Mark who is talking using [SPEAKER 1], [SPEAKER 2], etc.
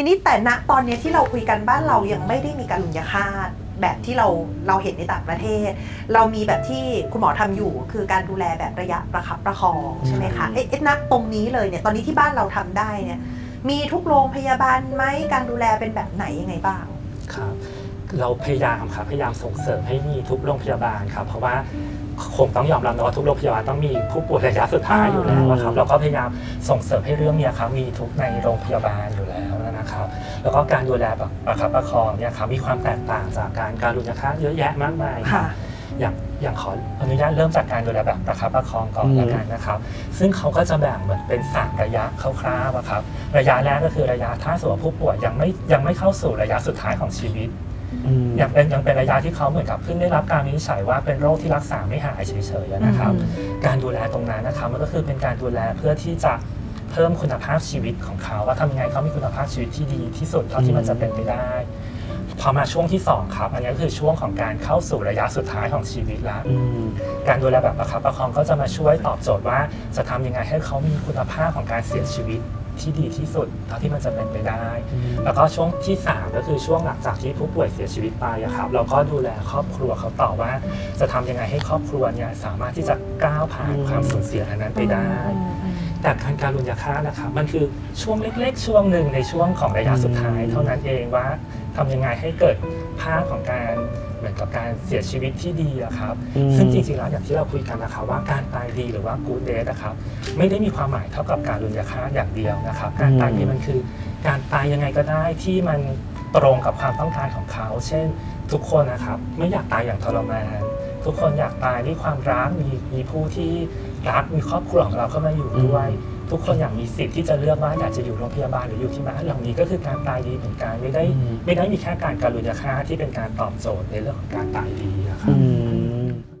[SPEAKER 1] ทีนี้แต่ณตอนเนี้ยที่เราคุยกันบ้านเรายังไม่ได้มีการลุญยฆาตแบบที่เราเราเห็นในต่างประเทศ เรามีแบบที่คุณหมอทำอยู่ คือการดูแลแบบระยะประคับประคองใช่ไหมคะเอ๊ะเอ๊ะณตรงนี้เลยเนี่ยตอนนี้ที่บ้านเราทำได้เนี่ยมีทุกโรงพยาบาลไหมการดูแลเป็นแบบไหนยังไงบ้าง
[SPEAKER 2] ครับเราพยายามครับพยายามส่งเสริมให้มีทุกโรงพยาบาลครับ เพราะว่าคงต้องยอมรับนะว่าทุกโรงพยาบาลต้องมีผู้ป่วยระยะสุดท้ายอยู่แล้วอะครับ เราก็พยายามส่งเสริมให้เรื่องเนี้ยครับมีทุกในโรงพยาบาลอยู่แล้วนะ ครับแล้วก็การดูแลแบบประคับประคองเนี่ยครับมีความแตกต่างจากการการรุนยฆาตเยอะแยะมากมายครับอย่างอย่างขออนุญาตเริ่มจากการดูแลแบบประคับประคองก่อน
[SPEAKER 3] อืม
[SPEAKER 2] แล้วกันนะครับ ซึ่งเขาก็จะแบ่งเหมือนเป็นสามระยะคร่าวๆอะครับระยะแรกก็คือระยะถ้าสมมติว่าผู้ป่วยยังไม่ยังไม่เข้าสู่ระยะสุดท้ายของชีวิต
[SPEAKER 3] อืม
[SPEAKER 2] ยังเป็นยังเป็นระยะที่เขาเหมือนกับเพิ่งได้รับการวินิจฉัยว่าเป็นโรคที่รักษาไม่หายเฉยๆนะครับ
[SPEAKER 1] อืม
[SPEAKER 2] การดูแลตรงนั้นนะครับมันก็คือเป็นการดูแลเพื่อที่จะ เพิ่มคุณภาพชีวิตของเขา ว่าทำยังไงเขามีคุณภาพชีวิตที่ดีที่สุดเท่าที่มันจะเป็นไปได้ พอมาช่วงที่สองครับ อันนี้ก็คือช่วงของการเข้าสู่ระยะสุดท้ายของชีวิตแล้ว
[SPEAKER 3] อืม
[SPEAKER 2] การดูแลแบบประคับประคองก็จะมาช่วยตอบโจทย์ว่าจะทำยังไงให้เขามีคุณภาพของการเสียชีวิตที่ดีที่สุดเท่าที่มันจะเป็นไปได้ แล้วก็ช่วงที่ 3 ก็คือช่วงหลังจากที่ผู้ป่วยเสียชีวิตไปอะครับ เราก็ดูแลครอบครัวเขาต่อว่า จะทำยังไงให้ครอบครัวเนี่ยสามารถที่จะก้าวผ่าน
[SPEAKER 3] อืม
[SPEAKER 2] ความสูญเสียอันนั้นไปได้
[SPEAKER 1] อืมอืม
[SPEAKER 2] แต่การการรุนยฆาตนะครับมันคือช่วงเล็กๆ ช่วงหนึ่งในช่วงของระยะสุดท้าย
[SPEAKER 3] อืม
[SPEAKER 2] เท่านั้นเองว่าทำยังไงให้เกิดภาพของการเหมือนกับการเสียชีวิตที่ดีอะครับ
[SPEAKER 3] อืม
[SPEAKER 2] ซึ่งจริงๆแล้วอย่างที่เราคุยกันนะครับว่าการตายดีหรือว่า good death นะครับไม่ได้มีความหมายเท่ากับการรุนยฆาตอย่างเดียวนะครับ การตายดีมันคือ การตายยังไงก็ได้ที่มันตรงกับความต้องการของเขา เช่นทุกคนนะครับไม่อยากตายอย่างทรมาน ทุกคนอยากตายด้วยความรักมีมีผู้ที่รักมีครอบครัวของเราเข้ามาอยู่ด้วย ทุกคนอยากมีสิทธิ์ที่จะเลือกว่าอยากจะอยู่โรงพยาบาลหรืออยู่ที่บ้านเหล่านี้ก็คือการตายดีเหมือนกันไม่ได้
[SPEAKER 3] อืม
[SPEAKER 2] ไม่ได้มีแค่การการรุนยฆาตที่เป็นการตอบโจทย์ในเรื่องของการตายดีอะครับ
[SPEAKER 3] อืม